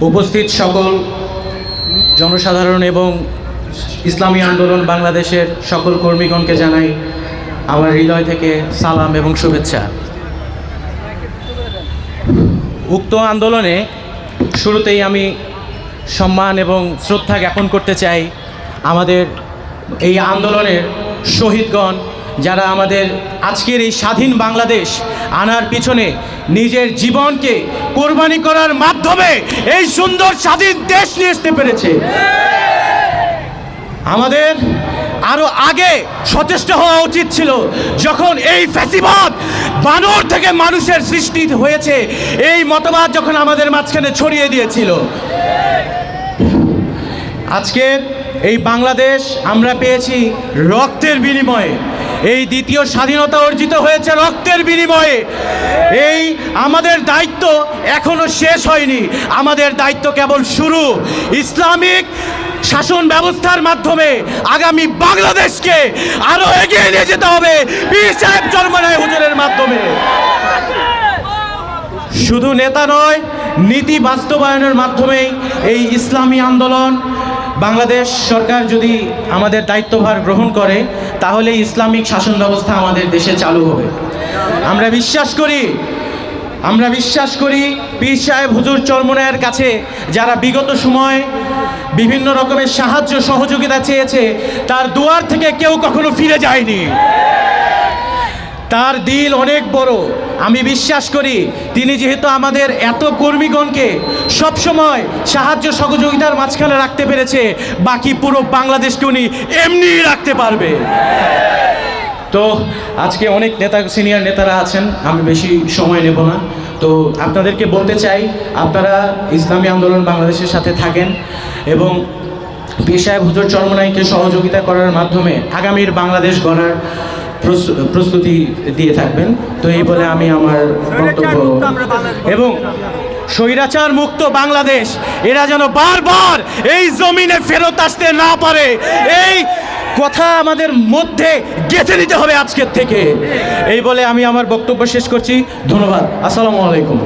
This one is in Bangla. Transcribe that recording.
উপস্থিত সকল জনসাধারণ এবং ইসলামী আন্দোলন বাংলাদেশের সকল কর্মীগণকে জানাই আমার হৃদয় থেকে সালাম এবং শুভেচ্ছা। উক্ত আন্দোলনে শুরুতেই আমি সম্মান এবং শ্রদ্ধা জ্ঞাপন করতে চাই আমাদের এই আন্দোলনের শহীদগণ যারা আমাদের আজকের এই স্বাধীন বাংলাদেশ আনার পিছনে নিজের জীবনকে কোরবানি করার মাধ্যমে এই সুন্দর স্বাধীন দেশ নিয়ে আসতে পেরেছে। আমাদের আরও আগে সচেষ্ট হওয়া উচিত ছিল যখন এই ফ্যাসিবাদ বানর থেকে মানুষের সৃষ্টি হয়েছে, এই মতবাদ যখন আমাদের মাঝখানে ছড়িয়ে দিয়েছিল। আজকের এই বাংলাদেশ আমরা পেয়েছি রক্তের বিনিময়ে। এই দ্বিতীয় স্বাধীনতা অর্জিত হয়েছে রক্তের বিনিময়ে। এই আমাদের দায়িত্ব এখনও শেষ হয়নি। আমাদের দায়িত্ব কেবল শুরু। ইসলামিক শাসন ব্যবস্থার মাধ্যমে আগামী বাংলাদেশকে আরও এগিয়ে নিয়ে যেতে হবে। পীর সাহেব হুজুরের মাধ্যমে। শুধু নেতা নয় নীতি বাস্তবায়নের মাধ্যমেই এই ইসলামী আন্দোলন বাংলাদেশ সরকার যদি আমাদের দায়িত্বভার গ্রহণ করে, তাহলে ইসলামিক শাসন ব্যবস্থা আমাদের দেশে চালু হবে। আমরা বিশ্বাস করি, আমরা বিশ্বাস করি পীর সাহেব হুজুর চরমনায়ের কাছে যারা বিগত সময় বিভিন্ন রকমের সাহায্য সহযোগিতা চেয়েছে, তার দুয়ার থেকে কেউ কখনো ফিরে যায়নি। তার দিল অনেক বড়। আমি বিশ্বাস করি, তিনি যেহেতু আমাদের এত কর্মীগণকে সবসময় সাহায্য সহযোগিতার মাঝখানে রাখতে পেরেছে, বাকি পুরো বাংলাদেশকে উনি এমনি রাখতে পারবে। তো আজকে অনেক নেতা, সিনিয়র নেতারা আছেন, আমি বেশি সময় নেব না। তো আপনাদেরকে বলতে চাই, আপনারা ইসলামী আন্দোলন বাংলাদেশের সাথে থাকেন এবং সাহেব হুজুর চরমনাইকে সহযোগিতা করার মাধ্যমে আগামীর বাংলাদেশ গড়ার প্রস্তুতি দিয়ে থাকবেন। তো এই বলে আমি আমার বক্তব্য এবং স্বৈরাচার মুক্ত বাংলাদেশ, এরা যেন বারবার এই জমিনে ফেরত আসতে না পারে। এই কথা আমাদের মধ্যে গেঁথে নিতে হবে আজকের থেকে। এই বলে আমি আমার বক্তব্য শেষ করছি। ধন্যবাদ। আসসালামু আলাইকুম।